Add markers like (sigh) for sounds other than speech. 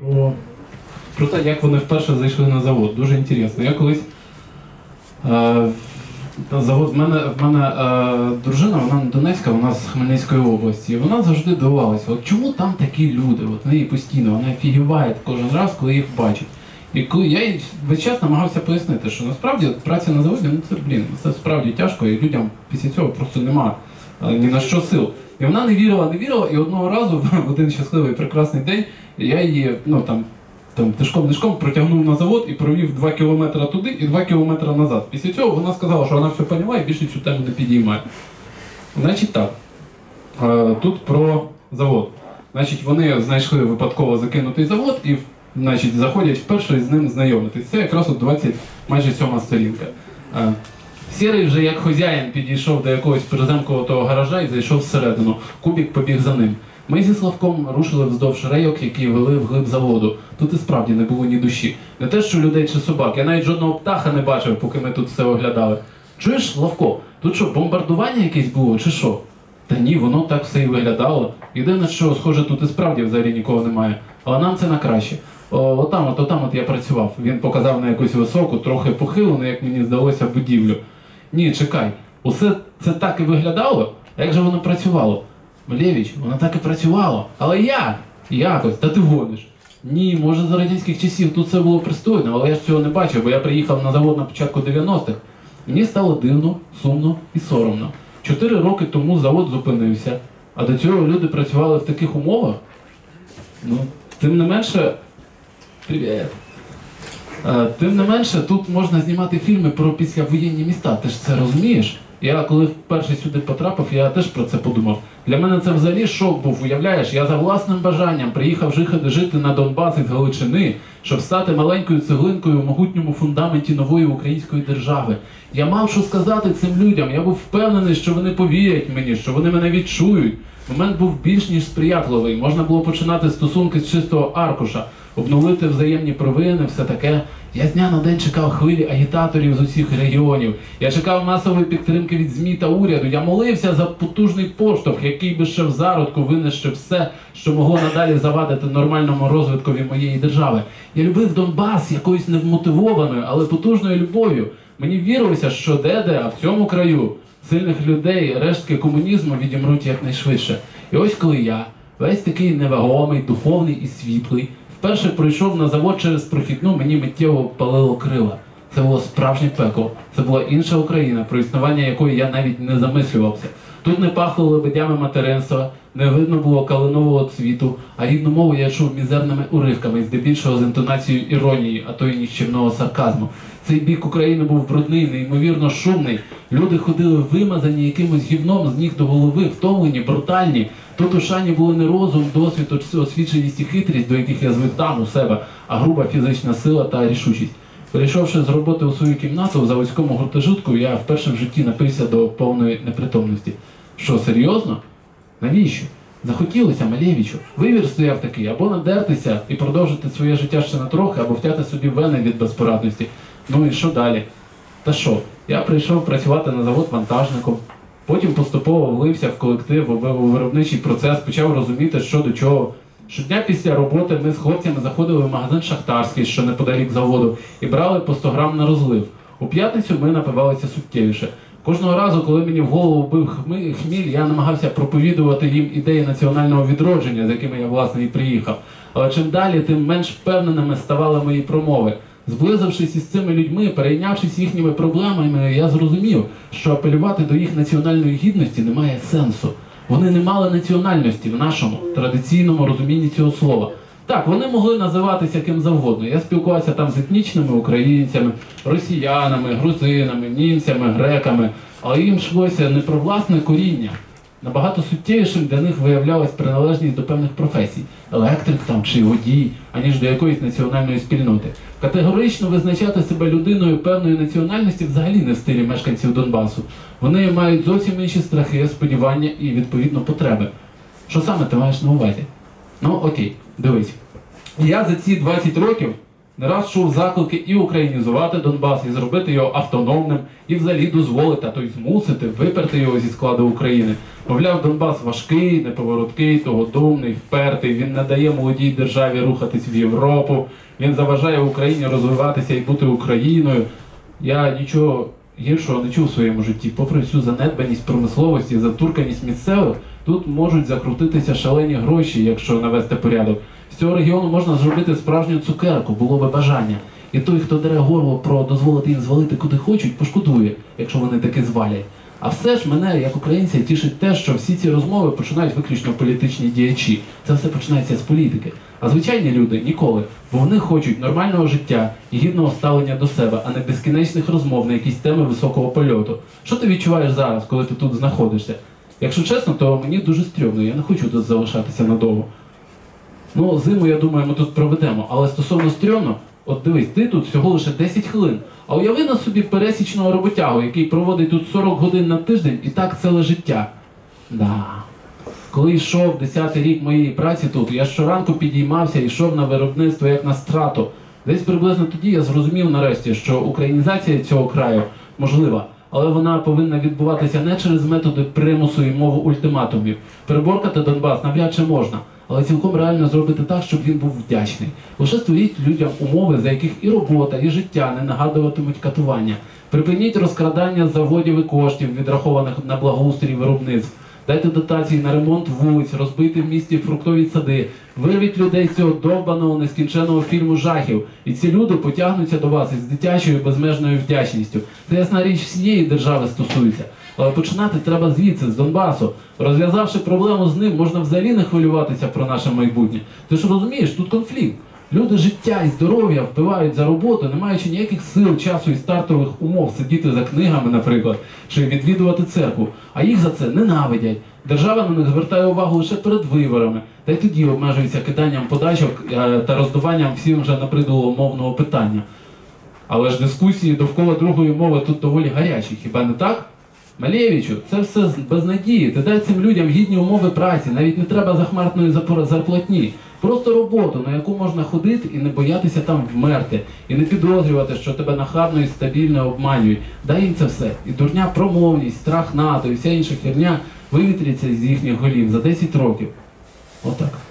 Про, про те, як вони вперше зайшли на завод. Дуже інтересно. Я колись е, завод, в мене, в мене е, дружина, вона Донецька, вона з Хмельницької області. І вона завжди дивувалася, от чому там такі люди? От вони постійно, вона офігіває кожен раз, коли їх бачить. І коли я їй весь час намагався пояснити, що насправді праця на заводі, ну це блін, це справді тяжко, і людям після цього просто нема е, ні на що сил. І вона не вірила, не вірила, і одного разу в (laughs) один щасливий прекрасний день я її, ну там, там тишком нишком протягнув на завод і провів 2 кілометри туди і 2 кілометри назад. Після цього вона сказала, що вона все поняла і більше цю тему не підіймає. Значить так. Тут про завод. Значить, вони знайшли випадково закинутий завод і значить, заходять вперше з ним знайомитись. Це якраз от 20, майже сьома сторінка. Сірий вже як хазяїн підійшов до якогось приземкового гаража і зайшов всередину. Кубік побіг за ним. Ми зі Славком рушили вздовж рейок, які вели вглиб заводу. Тут і справді не було ні душі. Не те, що людей чи собак. Я навіть жодного птаха не бачив, поки ми тут все оглядали. Чуєш, Славко, тут що, бомбардування якесь було, чи що? Та ні, воно так все і виглядало. Єдине, що схоже, тут і справді взагалі нікого немає. Але нам це на краще. О, отам, от, отам от я працював. Він показав на якусь високу, трохи похилену, як мені здалося, будівлю. Ні, чекай, усе це так і виглядало? А як же воно працювало? Малєвич, воно так і працювало. Але як? Якось, та ти гониш. Ні, може за радянських часів тут все було пристойно, але я ж цього не бачив, бо я приїхав на завод на початку 90-х. Мені стало дивно, сумно і соромно. Чотири роки тому завод зупинився, а до цього люди працювали в таких умовах. Ну, тим не менше. Привіт. Е, Тим не менше, тут можна знімати фільми про післявоєнні міста. Ти ж це розумієш? Я коли вперше сюди потрапив, я теж про це подумав. Для мене це взагалі шок був. Уявляєш, я за власним бажанням приїхав жити, на Донбас із Галичини, щоб стати маленькою цеглинкою в могутньому фундаменті нової української держави. Я мав що сказати цим людям. Я був впевнений, що вони повірять мені, що вони мене відчують. Момент був більш ніж сприятливий. Можна було починати стосунки з чистого аркуша, обновити взаємні провини, все таке. Я з дня на день чекав хвилі агітаторів з усіх регіонів. Я чекав масової підтримки від ЗМІ та уряду. Я молився за потужний поштовх, який би ще в зародку винищив все, що могло надалі завадити нормальному розвиткові моєї держави. Я любив Донбас якоюсь невмотивованою, але потужною любов'ю. Мені вірилося, що де-де, а в цьому краю сильних людей рештки комунізму відімруть якнайшвидше. І ось коли я, весь такий невагомий, духовний і світлий, вперше пройшов на завод через прохідну, мені миттєво палило крила. Це було справжнє пекло. Це була інша Україна, про існування якої я навіть не замислювався. Тут не пахло лебедями материнства, не видно було калинового цвіту, а рідну мову я чув мізерними уривками, здебільшого з інтонацією іронії, а то й ніщівного сарказму. Цей бік України був брудний, неймовірно шумний. Люди ходили вимазані якимось гівном з ніг до голови, втомлені, брутальні. Тут у шані були не розум, досвід, освіченість і хитрість, до яких я звик там у себе, а груба фізична сила та рішучість. Перейшовши з роботи у свою кімнату в заводському гуртожитку, я вперше в житті напився до повної непритомності. Що, серйозно? Навіщо? Захотілося Малєвічу. Вибір стояв такий, або надертися і продовжити своє життя ще на трохи, або втяти собі вени від безпорадності. Ну і що далі? Та що? Я прийшов працювати на завод вантажником, потім поступово влився в колектив, у виробничий процес, почав розуміти, що до чого. Щодня після роботи ми з хлопцями заходили в магазин Шахтарський, що неподалік заводу, і брали по 100 грам на розлив. У п'ятницю ми напивалися суттєвіше. Кожного разу, коли мені в голову бив хміль, я намагався проповідувати їм ідеї національного відродження, з якими я власне і приїхав. Але чим далі, тим менш впевненими ставали мої промови. Зблизившись із цими людьми, перейнявшись їхніми проблемами, я зрозумів, що апелювати до їх національної гідності немає сенсу. Вони не мали національності в нашому традиційному розумінні цього слова. Так, вони могли називатися ким завгодно. Я спілкувався там з етнічними українцями, росіянами, грузинами, німцями, греками, але їм йшлося не про власне коріння. Набагато суттєвішим для них виявлялась приналежність до певних професій електрик там чи водій, аніж до якоїсь національної спільноти. Категорично визначати себе людиною певної національності взагалі не в стилі мешканців Донбасу. Вони мають зовсім інші страхи, сподівання і відповідно потреби. Що саме ти маєш на увазі? Ну окей, дивись. Я за ці 20 років не раз чув заклики і українізувати Донбас, і зробити його автономним, і взагалі дозволити, а то й змусити виперти його зі складу України. Мовляв, Донбас важкий, неповороткий, тогодумний, впертий. Він не дає молодій державі рухатись в Європу. Він заважає Україні розвиватися і бути Україною. Я нічого гіршого не чув в своєму житті. Попри всю занедбаність промисловості, затурканість місцевих, тут можуть закрутитися шалені гроші, якщо навести порядок. З цього регіону можна зробити справжню цукерку, було би бажання. І той, хто дере горло про дозволити їм звалити куди хочуть, пошкодує, якщо вони таки звалять. А все ж мене, як українця, тішить те, що всі ці розмови починають виключно політичні діячі. Це все починається з політики. А звичайні люди ніколи, бо вони хочуть нормального життя і гідного ставлення до себе, а не безкінечних розмов на якісь теми високого польоту. Що ти відчуваєш зараз, коли ти тут знаходишся? Якщо чесно, то мені дуже стрьомно, я не хочу тут залишатися надовго. Ну, зиму, я думаю, ми тут проведемо. Але стосовно стрьомно, от дивись, ти тут всього лише 10 хвилин. А уяви на собі пересічного роботягу, який проводить тут 40 годин на тиждень і так ціле життя. Да. Коли йшов 10-й рік моєї праці тут, я щоранку підіймався і йшов на виробництво як на страту. Десь приблизно тоді я зрозумів нарешті, що українізація цього краю можлива, але вона повинна відбуватися не через методи примусу і мову ультиматумів. Переборкати Донбас навряд чи можна, але цілком реально зробити так, щоб він був вдячний. Лише створіть людям умови, за яких і робота, і життя не нагадуватимуть катування. Припиніть розкрадання заводів і коштів, відрахованих на благоустрій виробництв. Дайте дотації на ремонт вулиць, розбити в місті фруктові сади, вирвіть людей з цього довбаного нескінченого фільму жахів. І ці люди потягнуться до вас із дитячою безмежною вдячністю. Це ясна річ всієї держави стосується. Але починати треба звідси, з Донбасу. Розв'язавши проблему з ним, можна взагалі не хвилюватися про наше майбутнє. Ти ж розумієш, тут конфлікт. Люди життя і здоров'я вбивають за роботу, не маючи ніяких сил, часу і стартових умов сидіти за книгами, наприклад, чи відвідувати церкву. А їх за це ненавидять. Держава на них звертає увагу лише перед виборами, та й тоді обмежується киданням подачок е, та роздуванням всім вже набридлого мовного питання. Але ж дискусії довкола другої мови тут доволі гарячі, хіба не так? Малєвичу, це все без надії. Ти дай цим людям гідні умови праці, навіть не треба захмарної зарплатні. Просто роботу, на яку можна ходити і не боятися там вмерти, і не підозрювати, що тебе нахабно і стабільно обманюють. Дай їм це все. І дурня промовність, страх НАТО і вся інша херня вивітряться з їхніх голів за 10 років. Отак.